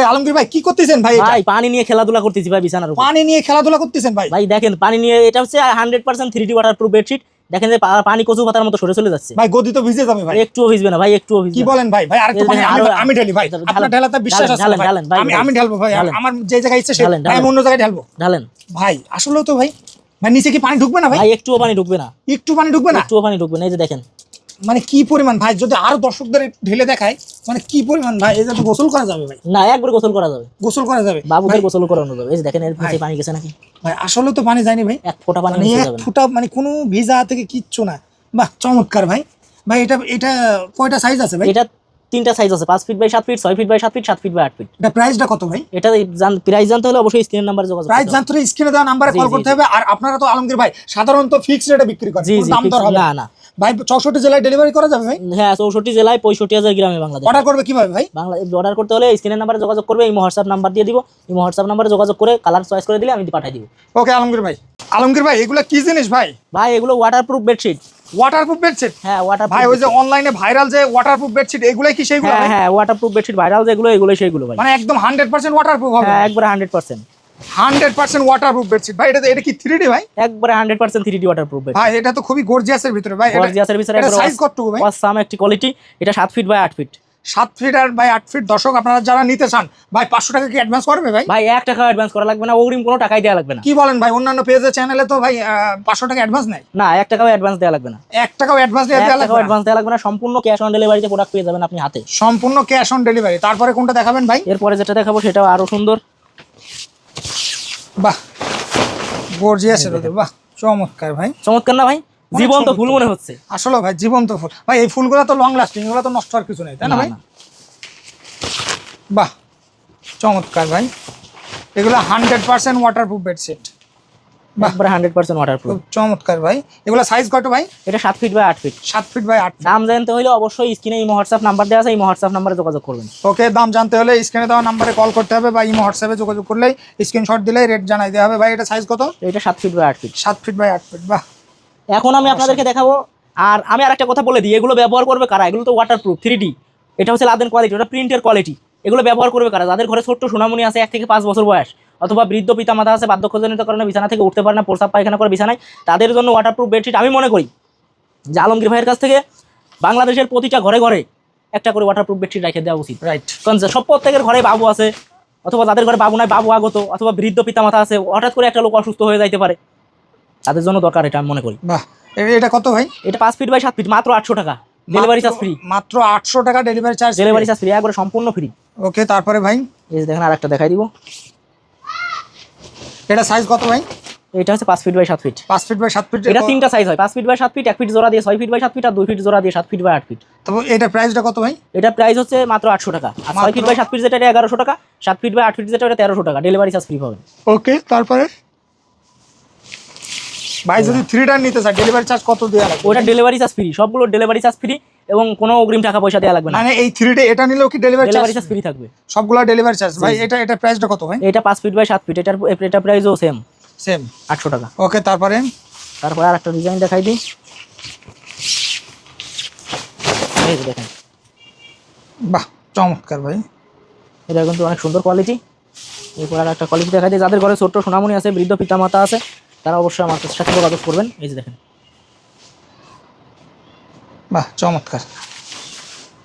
এই আলমগীর ভাই কি করতেছেন ভাই ভাই পানি নিয়ে খেলাধুলা করতেছি ভাই বিছানার উপর। পানি নিয়ে খেলাধুলা করতেছেন ভাই? ভাই দেখেন পানি নিয়ে এটা হচ্ছে hundred percent three D waterproof bedsheet দেখেন যে পানি কচু পাতার মতো সরে চলে যাচ্ছে। ভাই গদি তো ভিজে যাবে ভাই। একটুও ভিজবে না ভাই একটুও কি ভিজবে না। বলেন ভাই? ভাই আরেকটু পানি আমি ঢালি ভাই। আপনার ঢালাতে বিশ্বাস আছে ভাই। আমি আমি ঢালবো ভাই। আমার যে জায়গায় ইচ্ছে সে ঢালেন, আমি অন্য জায়গায় ঢালবো। ঢালেন। ভাই আসলেও তো ভাই। ভাই নিচে কি পানি ঢুকবে না ভাই? ভাই একটুও পানি ঢুকবে না। একটু পানি ঢুকবে না? একটুও পানি ঢুকবে না। এই যে দেখেন মানে কি পরিমাণ ভাই যদি আরও দর্শকদের ঢেলে দেখায় মানে কি পরিমাণ ভাই এটা তো গোসল করা যাবে ভাই। না একবার গোসল করা যাবে। গোসল করা যাবে? বাবুদের গোসল করানো যাবে। এই দেখেন এর নিচে ভাই। পানি গেছে নাকি? ভাই আসলে তো পানি যায়নি ভাই। এক ফোঁটা পানি মানে নিচে যাবে ফুটা মানে কোনো ভিজা থেকে কিচ্ছু না। বাহ চমৎকার ভাই। ভাই এটা এটা কয়টা সাইজ আছে ভাই? এটা তিনটা সাইজ আছে পাঁচ ফিট বাই সাত ফিট ছয় ফিট বাই সাত ফিট সাত ফিট বাই আট ফিট এটা প্রাইসটা কত ভাই? এটা প্রাইস জানতে হলে অবশ্যই স্ক্রিনের নাম্বারে যোগাযোগ প্রাইস। জানতে হলে স্ক্রিনে দেওয়া নাম্বারে কল করতে হবে। আর আপনারা তো আলমগীর ভাই সাধারণত ফিক্সড রেটে বিক্রি করেন। দাম দর হবে না। না না। ভাই চৌষট্টি জেলায় ডেলিভারি করা যাবে ভাই? হ্যাঁ চৌষট্টি জেলায় পঁয়ষট্টি হাজার গ্রামে বাংলাদেশ। অর্ডার করবে কীভাবে ভাই? বাংলা অর্ডার করতে হলে স্ক্রিনের নাম্বারে যোগাযোগ করবে এই হোয়াটসঅ্যাপ নাম্বার দিয়ে দিব। এই হোয়াটসঅ্যাপ নাম্বারে যোগাযোগ করে কালার চয়েস করে দিলে আমি পাঠিয়ে দিব। ওকে আলমগীর ভাই। আলমগীর ভাই এগুলো কি জিনিস ভাই? ভাই এগুলো ওয়াটারপ্রুফ বেডশিট ওয়াটারপ্রুফ বেডশিট হ্যাঁ ওয়াটার ভাই ওই যে অনলাইনে ভাইরাল যে ওয়াটারপ্রুফ বেডশিট এগুলাই কি সেইগুলো হ্যাঁ হ্যাঁ ওয়াটারপ্রুফ বেডশিট ভাইরাল যেগুলো এগুলো সেইগুলো ভাই। মানে একদম হান্ড্রেড পার্সেন্ট ওয়াটারপ্রুফ হবে? হ্যাঁ একবারে hundred percent hundred percent waterproof bedsheet ভাই এটা এটা কি 3D ভাই? একবারে hundred percent three D waterproof bed ভাই এটা তো খুবই গর্জিয়াসের ভিতরে ভাই। গর্জিয়াসের ভিতরে সাইজ কতটুকু ভাই? অসাম একটি কোয়ালিটি এটা সাত ফিট বাই আট ফিট সাত ফিট আর ভাই আট ফিট দর্শক আপনারা যারা নিতে চান ভাই পাঁচশো টাকা কি অ্যাডভান্স করবে ভাই? ভাই এক টাকা অ্যাডভান্স করা লাগবে না অগ্রিম কোনো টাকাই দেওয়া লাগবে না। কি বলেন ভাই অন্যান্য পেজের চ্যানেলে তো ভাই পাঁচশো টাকা অ্যাডভান্স নেয়? না এক টাকাও অ্যাডভান্স দেওয়া লাগবে না। এক টাকাও অ্যাডভান্স দেওয়া লাগবে অ্যাডভান্স দেওয়া লাগবে না সম্পূর্ণ ক্যাশ অন ডেলিভারিতে প্রোডাক্ট পেয়ে যাবেন আপনি হাতে। সম্পূর্ণ ক্যাশ অন ডেলিভারি তারপরে কোনটা দেখাবেন ভাই? এরপরে যেটা দেখাবো সেটাও আরও সুন্দর। বাহ গর্জিয়াসের ওদের বাহ চমৎকার ভাই। চমৎকার না ভাই? জীবন্ত ফুল মনে হচ্ছে। আসলে ভাই জীবন্ত ফুল। ভাই এই ফুলগুলো তো লং লাস্টিং এগুলো তো নষ্ট হওয়ার কিছু নেই তাই না ভাই। বাহ চমৎকার ভাই। এগুলো hundred percent waterproof bedsheet hundred percent waterproof চমৎকার ভাই। এগুলো সাইজ কত ভাই? এটা সাত ফিট বাই আট ফিট সাত ফিট বাই আট দাম জানতে হলে অবশ্যই স্ক্রিনে হোয়াটসঅ্যাপ নাম্বার দেওয়া আছে হোয়াটসঅ্যাপ নাম্বারে যোগাযোগ করবেন। ওকে দাম জানতে হলে স্ক্রিনে দেওয়া নাম্বারে কল করতে হবে বা ইমো হোয়াটসঅ্যাপে যোগাযোগ করলেই স্ক্রিনশট দিলেই রেট জানাই দেওয়া হবে। ভাই এটা সাইজ কত? এটা সাত ফিট বাই আট ফিট সাত ফিট বাই আট ফিট বাহ এখন আমি আপনাদেরকে দেখাবো। আর আমি আরেকটা কথা বলে দিই এগুলো ব্যবহার করবে কারা? এগুলো তো ওয়াটারপ্রুফ থ্রি ডি এটা হচ্ছে লাদেন কোয়ালিটি ওটা প্রিন্টের কোয়ালিটি এগুলো ব্যবহার করবে কারা? যাদের ঘরে ছোট্ট সোনামণি আছে এক থেকে পাঁচ বছর বয়স অথবা বৃদ্ধ পিতামাতা আছে বার্ধক্যজনিত কারণে বিছানা থেকে উঠতে পারে না প্রস্তাব পায়খানা করে বিছানায় তাদের জন্য ওয়াটারপ্রুফ বেডশিট আমি মনে করি। যে আলমগীর ভাইয়ের কাছ থেকে বাংলাদেশের প্রতিটা ঘরে ঘরে একটা করে ওয়াটারপ্রুফ বেডশিট রেখে দেওয়া উচিত। রাইট কারণ সব প্রত্যেকের ঘরে বাবু আছে অথবা যাদের ঘরে বাবু নাই বাবু আগত অথবা বৃদ্ধ পিতামাতা আছে হঠাৎ করে একটা লোক অসুস্থ হয়ে যাইতে পারে। তাদের জন্য দরকার এটা আমি মনে করি। বাহ এটা কত ভাই? এটা পাঁচ ফিট বাই সাত ফিট মাত্র আটশো টাকা। ডেলিভারি চার্জ ফ্রি মাত্র আটশো টাকা delivery charge delivery charge free একবারে সম্পূর্ণ ফ্রি ওকে তারপরে ভাই? এই দেখেন আর একটা দেখাই দিব। এটা সাইজ কত ভাই? এটা হচ্ছে পাঁচ ফিট বাই সাত ফিট পাঁচ ফিট বাই সাত ফিট এটা তিনটা সাইজ হয় পাঁচ ফিট বাই সাত ফিট এক ফিট জোড়া দিয়ে ছয় ফিট বাই সাত ফিট আর দুই ফিট জোড়া দিয়ে সাত ফিট বাই আট ফিট তবে এটা প্রাইসটা কত ভাই? এটা প্রাইস হচ্ছে মাত্র আটশো টাকা। আর ছয় ফিট বাই সাত ফিট যেটা এগারোশো টাকা। সাত ফিট বাই আট ফিট যেটা তেরোশো টাকা। ডেলিভারি চার্জ ফ্রি পাবেন। ওকে তারপরে? ভাই যদি থ্রিটা নিতে চায় ডেলিভারি চার্জ কত দেওয়া লাগবে? ওটা ডেলিভারি চার্জ ফ্রি সবগুলো ডেলিভারি চার্জ ফ্রি এবং কোনো অগ্রিম টাকা পয়সা দেওয়া লাগবে না। মানে এই থ্রিডে এটা নিলেও কি ডেলিভারি ডেলিভারি চার্জ ফ্রি থাকবে। সবগুলো ডেলিভারি চার্জ ভাই এটা এটা প্রাইসটা কত ভাই? এটা পাঁচ ফিট বাই সাত ফিট এটার এটা প্রাইসও সেম সেম আটশো টাকা। ওকে তারপরে? তারপরে আর একটা ডিজাইন দেখাই দিই। দেখেন। বাহ চমৎকার ভাই। এটা কিন্তু অনেক সুন্দর কোয়ালিটি এরপর আর একটা কোয়ালিটি দেখাই দিই। যাদের ঘরে ছোট্ট সোনামণি আছে বৃদ্ধ পিতামাতা আছে তারা অবশ্যই আমার সাথে যোগাযোগ করবেন। এই যে দেখেন। বাহ চমৎকার।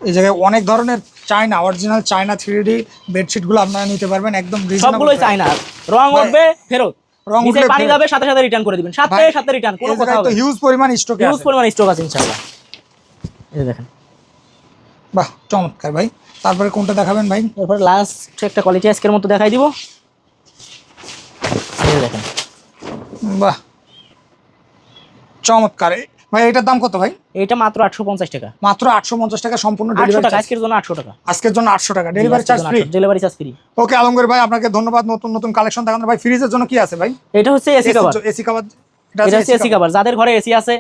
এই জায়গায় অনেক ধরনের China original China three D বেডশিটগুলো আপনারা নিতে পারবেন একদম সবগুলোই price। চাই না রং উঠবে ফেরত। রং উঠলে পানি যাবে সাথে সাথে রিটার্ন করে দিবেন। সাথে সাথে রিটার্ন কোনো কথা হবে হিউজ পরিমাণ স্টকে হিউজ পরিমাণ স্টক আছে ইনশাআল্লাহ। এই দেখেন। বাহ চমৎকার ভাই। তারপরে কোনটা দেখাবেন ভাই? এরপর লাস্ট একটা কোয়ালিটি আজকের মতো দেখাই দিব। এই দেখেন। বাহ। চমৎকার। ভাই এটার দাম কত ভাই? এটা মাত্র আটশো পঞ্চাশ টাকা। মাত্র আটশো পঞ্চাশ টাকা সম্পূর্ণ ডেলিভারি টাকা আজকের জন্য আটশো টাকা। আজকের জন্য আটশো টাকা। Delivery charge free delivery charge free okay Alamgir ভাই আপনাকে ধন্যবাদ। নতুন নতুন কালেকশন দেখানোর। ভাই ফ্রিজের জন্য কি আছে ভাই? এটা হচ্ছে এসি কভার এসি কভার এটা হচ্ছে এসি কভার যাদের ঘরে এসি আছে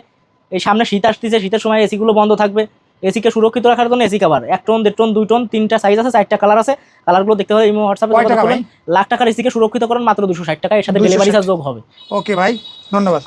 এই সামনে শীত আসতেছে শীতের সময় এসি গুলো বন্ধ থাকবে। এসিকে সুরক্ষিত রাখার জন্য এসি কভার এক টন দেড় টন দুই টন তিনটা সাইজ আছে চারটা কালার আছে। কালারগুলো দেখতে ইমো হোয়াটসঅ্যাপে লাখ টাকার এসিকে সুরক্ষিত করেন মাত্র দুশো ষাট টাকা এর সাথে ডেলিভারি চার্জ যোগ হবে। ওকে ভাই ধন্যবাদ।